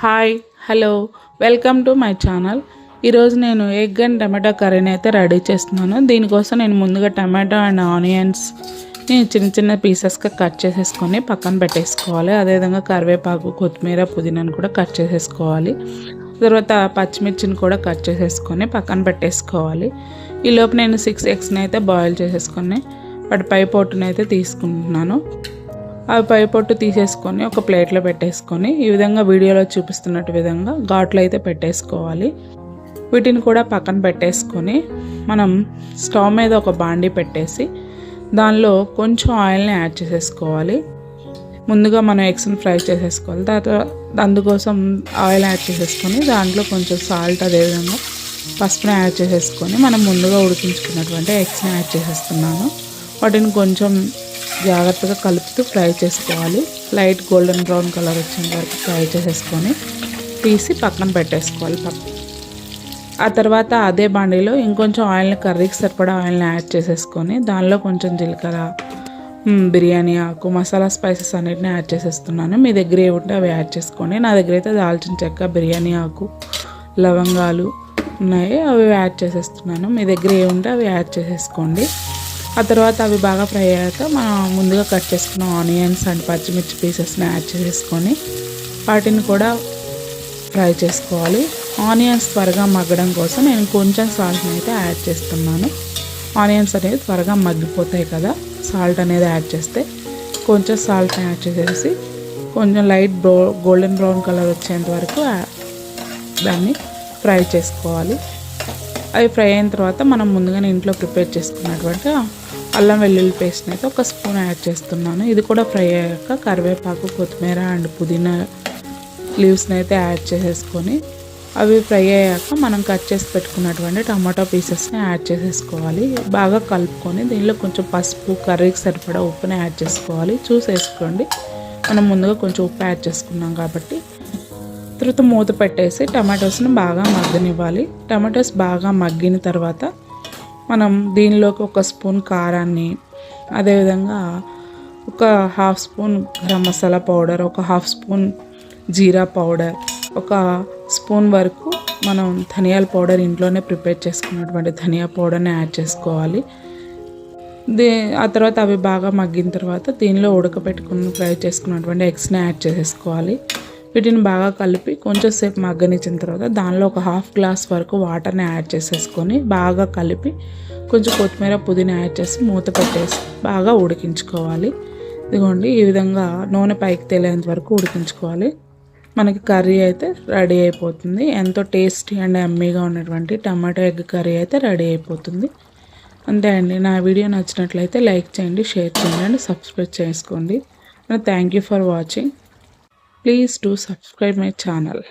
Hi hello welcome to my channel. ఈరోజు నేను egg and tomato కర్రీని అయితే రెడీ చేస్తున్నాను. దీనికోసం నేను ముందుగా టమాటో అండ్ ఆనియన్స్ చిన్న చిన్న పీసెస్గా కట్ చేసేసుకొని పక్కన పెట్టేసుకోవాలి. అదేవిధంగా కరివేపాకు కొత్తిమీర పుదీనాను కూడా కట్ చేసేసుకోవాలి. తర్వాత పచ్చిమిర్చిని కూడా కట్ చేసేసుకొని పక్కన పెట్టేసుకోవాలి. ఈ లోపు నేను సిక్స్ ఎగ్స్ని అయితే బాయిల్ చేసేసుకొని వాటి పై పొట్టునైతే తీసుకుంటున్నాను. అవి పై పొట్టు తీసేసుకొని ఒక ప్లేట్లో పెట్టేసుకొని ఈ విధంగా వీడియోలో చూపిస్తున్నట్టు విధంగా ఘాట్లు అయితే పెట్టేసుకోవాలి. వీటిని కూడా పక్కన పెట్టేసుకొని మనం స్టవ్ మీద ఒక బాండీ పెట్టేసి దానిలో కొంచెం ఆయిల్ని యాడ్ చేసేసుకోవాలి. ముందుగా మనం ఎగ్స్ని ఫ్రై చేసేసుకోవాలి. తర్వాత అందుకోసం ఆయిల్ యాడ్ చేసేసుకొని దాంట్లో కొంచెం సాల్ట్ అదేవిధంగా పసుపుని యాడ్ చేసేసుకొని మనం ముందుగా ఉడికించుకున్నటువంటి ఎగ్స్ని యాడ్ చేసేస్తున్నాను. వాటిని కొంచెం జాగ్రత్తగా కలుపుతూ ఫ్రై చేసుకోవాలి. లైట్ గోల్డెన్ బ్రౌన్ కలర్ వచ్చేంత వరకు ఫ్రై చేసేసుకొని తీసి పక్కన పెట్టేసుకోవాలి పక్కన ఆ తర్వాత అదే బాండీలో ఇంకొంచెం ఆయిల్ని కర్రీకి సరిపడా ఆయిల్ని యాడ్ చేసేసుకొని దానిలో కొంచెం జీలకర్ర బిర్యానీ ఆకు మసాలా స్పైసెస్ అన్నిటిని యాడ్ చేసేస్తున్నాను. మీ దగ్గర ఏ ఉంటే అవి యాడ్ చేసుకోండి. నా దగ్గర అయితే దాల్చిన చెక్క బిర్యానీ ఆకు లవంగాలు ఉన్నాయి అవి యాడ్ చేసేస్తున్నాను. మీ దగ్గర ఏ ఉంటే అవి యాడ్ చేసేసుకోండి. ఆ తర్వాత అవి బాగా ఫ్రై అయ్యాక మనం ముందుగా కట్ చేసుకున్న ఆనియన్స్ అండ్ పచ్చిమిర్చి పీసెస్ని యాడ్ చేసుకొని వాటిని కూడా ఫ్రై చేసుకోవాలి. ఆనియన్స్ త్వరగా మగ్గడం కోసం నేను కొంచెం సాల్ట్ని అయితే యాడ్ చేస్తున్నాను. ఆనియన్స్ అనేది త్వరగా మగ్గిపోతాయి కదా సాల్ట్ అనేది యాడ్ చేస్తే కొంచెం సాల్ట్ని యాడ్ చేసేసి కొంచెం light brown golden brown colour వచ్చేంత వరకు దాన్ని ఫ్రై చేసుకోవాలి. అవి ఫ్రై అయిన తర్వాత మనం ముందుగానే ఇంట్లో ప్రిపేర్ చేసుకున్నటువంటి అల్లం వెల్లుల్లి పేస్ట్ని అయితే ఒక స్పూన్ యాడ్ చేస్తున్నాను. ఇది కూడా ఫ్రై అయ్యాక కరివేపాకు కొత్తిమీర అండ్ పుదీనా లీవ్స్ని అయితే యాడ్ చేసేసుకొని అవి ఫ్రై అయ్యాక మనం కట్ చేసి పెట్టుకున్నటువంటి టమాటో పీసెస్ని యాడ్ చేసేసుకోవాలి. బాగా కలుపుకొని దీనిలో కొంచెం పసుపు కర్రీకి సరిపడా ఉప్పుని యాడ్ చేసుకోవాలి. చూసేసుకోండి. మనం ముందుగా కొంచెం ఉప్పు యాడ్ చేసుకున్నాం కాబట్టి. తర్వాత మూత పెట్టేసి టమాటోస్ని బాగా మగ్గనివ్వాలి. టమాటోస్ బాగా మగ్గిన తర్వాత మనం దీనిలోకి ఒక స్పూన్ కారాన్ని అదేవిధంగా ఒక half spoon garam masala powder ఒక హాఫ్ స్పూన్ జీరా పౌడర్ ఒక స్పూన్ వరకు మనం ధనియాల పౌడర్ ఇంట్లోనే ప్రిపేర్ చేసుకున్నటువంటి ధనియా పౌడర్ని యాడ్ చేసుకోవాలి. దే ఆ తర్వాత అవి బాగా మగ్గిన తర్వాత దీనిలో ఉడకబెట్టుకుని ఫ్రై చేసుకున్నటువంటి ఎగ్స్ని యాడ్ చేసేసుకోవాలి. వీటిని బాగా కలిపి కొంచెం సేపు మగ్గనిచ్చిన తర్వాత దానిలో ఒక హాఫ్ గ్లాస్ వరకు వాటర్ని యాడ్ చేసేసుకొని బాగా కలిపి కొంచెం కొత్తిమీర పుదీనా యాడ్ చేసి మూత పెట్టేసి బాగా ఉడికించుకోవాలి. ఇదిగోండి ఈ విధంగా నూనె పైకి తేలేంత వరకు ఉడికించుకోవాలి. మనకి కర్రీ అయితే రెడీ అయిపోతుంది. ఎంతో టేస్టీ అండ్ ఎమ్మీగా ఉన్నటువంటి టమాటో ఎగ్ కర్రీ అయితే రెడీ అయిపోతుంది. అంతే అండి నా వీడియో నచ్చినట్లయితే లైక్ చేయండి షేర్ చేయండి అండ్ సబ్స్క్రైబ్ చేసుకోండి. Thank you for watching. Please do subscribe my channel.